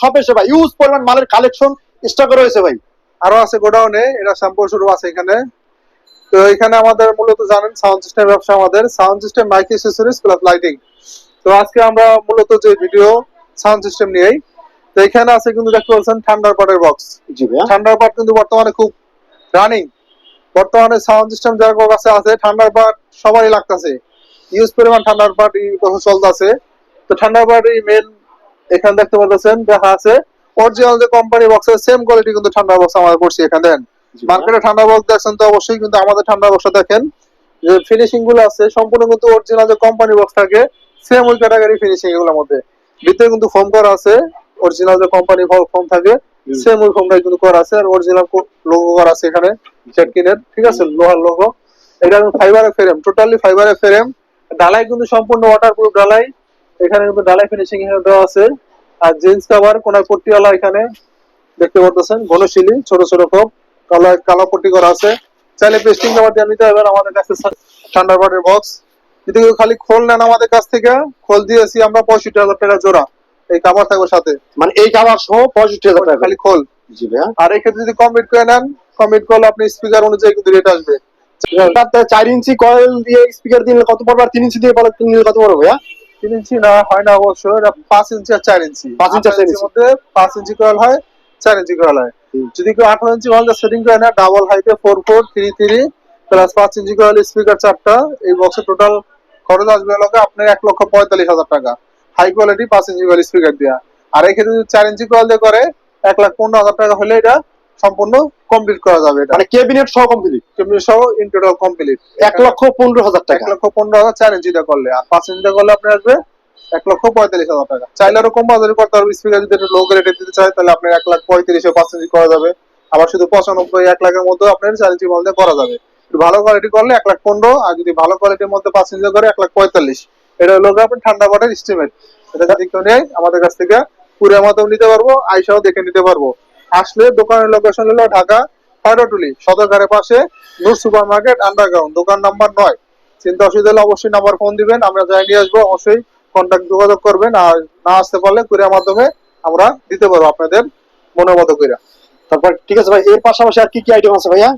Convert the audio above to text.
সব ভাই ইউজ পরিমাণ মালের কালেকশন স্টক রয়েছে ভাই। আরও আছে গোডাউনে এটা শ্যাম্পু শুরু আছে এখানে। তো এখানে আমাদের মূলত জানেন সাউন্ড সিস্টেম ব্যবসা আমাদের। Sound system mic accessories plus lighting তো আজকে আমরা মূলত যে ভিডিও সাউন্ড সিস্টেম নিয়েই তো এখানে আছে কিন্তু দেখতে পাচ্ছেন ঠান্ডার পাটের বক্স ঠান্ডার পাট কিন্তু বর্তমানে খুব রানিং বর্তমানে সাউন্ড সিস্টেম যার কাছে আছে ঠান্ডার পাট সবারই লাগতেছে। ইউজ পরিমাণ ঠান্ডার পাট চলতেছে। তো ঠান্ডার পাট এই মেন এখানে দেখতে পাচ্ছেন দেখা আছে। অরিজিনাল যে কোম্পানি বক্সের সেম কোয়ালিটি কিন্তু ঠান্ডা বক্স আমাদের পড়ছে এখানে দেন। মার্কেটে ঠান্ডা বক্স দেখছেন তো অবশ্যই কিন্তু আমাদের ঠান্ডা বক্সটা দেখেন। যে ফিনিশিংগুলো আছে সম্পূর্ণ কিন্তু অরিজিনাল যে কোম্পানি বক্স থাকে সেম ওই ক্যাটাগরি ফিনিশিং এগুলোর মধ্যে। ভিতরে কিন্তু ফোম করা আছে অরিজিনাল যে কোম্পানি ফোম থাকে। সেম ওই ফোমটাই কিন্তু করা আছে আর অরিজিনাল লোগো করা আছে এখানে চেটকিনের ঠিক আছে? লোহার লোগো এটা ফাইবারের ফ্রেম টোটালি ফাইবারের ফ্রেম ডালাই কিন্তু সম্পূর্ণ ওয়াটারপ্রুফ ডালাই এখানে কিন্তু ডালাই ফিনিশিং এখানে দেওয়া আছে। আর জিন্স কাভার কোনায় পট্টিওয়ালা এখানে দেখতে পাচ্ছেন ঘনশিলি ছোট ছোট কোপ কালো কালো পট্টি করা আছে। চাইলে পেস্টিং কাভার দিয়ে নিতে পারবেন আমাদের কাছে থান্ডারবার্ডের বক্স যদি খালি খোল নেন আমাদের কাছ থেকে। খোল দিয়েছি আমরা পঁয়ষট্টি হাজার টাকা জোড়া। এই কাভার থাকবে সাথে। মানে এই খাবার সহ পঁয়ষট্টি হাজার টাকা। খালি খোল। জি ভাইয়া। আর এক্ষেত্রে যদি কমপ্লিট করে নেন কমপ্লিট করলে আপনি স্পিকার অনুযায়ী কিন্তু রেট আসবে। চার ইঞ্চি কয়েল দিয়ে স্পিকার দিলে কত পড়বে? আর তিন ইঞ্চি দিয়ে নিলে কত পড়বে ভাইয়া? তিন ইঞ্চি না হয় না অবশ্য এটা পাঁচ ইঞ্চি আর চার ইঞ্চি। পাঁচ ইঞ্চি চার ইঞ্চি। মধ্যে পাঁচ ইঞ্চি কয়েল হয় চার ইঞ্চি কয়েল হয়। যদি কেউ আঠারো ইঞ্চি কয়েল সেটিং করে নেয় ডাবল হাইটে four four three three plus পাঁচ ইঞ্চি কয়েল স্পিকার চারটা এই বক্সের টোটাল খরচ আসবে লোকে আপনার এক লক্ষ পঁয়তাল্লিশ হাজার টাকা। হাই কোয়ালিটি পাঁচ ইঞ্চি কয়েল স্পিকার দেওয়া আর এক্ষেত্রে যদি চার ইঞ্চি কয়েল দিয়ে করে এক লাখ পনেরো হাজার টাকা হলে এটা সম্পূর্ণ কমপ্লিট করা যাবে মানে কেবিনেট সহ কমপ্লিট তেমনি সহ ইন টোটাল কমপ্লিট এক লক্ষ পনেরো হাজার এক টাকা লক্ষ পনেরো হাজার চার ইঞ্চিটা করলে। আর পাঁচ ইঞ্চিটা করলে আপনার আসবে এক লক্ষ পঁয়তাল্লিশ হাজার টাকা। চাইলে আরও কম বাজারে করতে পারবে। স্পিকার যদি লো রেটে দিতে চায় তাহলে আপনার এক লাখ পঁয়ত্রিশে পাঁচ ইঞ্চি করা যাবে। আবার শুধু পঁচানব্বই এক লাখের মধ্যে আপনার চার ইঞ্চি মধ্যে করা যাবে। একটু ভালো কোয়ালিটি করলে এক লাখ পনেরো আর যদি ভালো কোয়ালিটির মধ্যে পাঁচ ইঞ্চি করে এক লাখ পঁয়তাল্লিশ। এটা হলো আপনার ঠান্ডা বাটের এস্টিমেট এটা যদি কেউ নেয় আমাদের কাছ থেকে পুরো মাধ্যম নিতে পারব আইসাও দেখে নিতে পারব। আসলে দোকানের লোকেশন হলো ঢাকা ফাইডাটুলি সদরঘাটের পাশে নূর সুপার মার্কেট আন্ডারগ্রাউন্ড দোকান নাম্বার নয়। চিন্তা অসুবিধা হলে অবশ্যই নাম্বার ফোন দিবেন, আমরা যাই নিয়ে আসব, অবশ্যই কন্ট্যাক্ট যোগাযোগ করবেন, আর না আসতে পারলে কুরিয়ার মাধ্যমে আমরা দিতে পারব আপনাদের মনের মতো করে তারপর ঠিক আছে ভাই, এর পাশাপাশি আর কি কি আইটেম আছে ভাইয়া?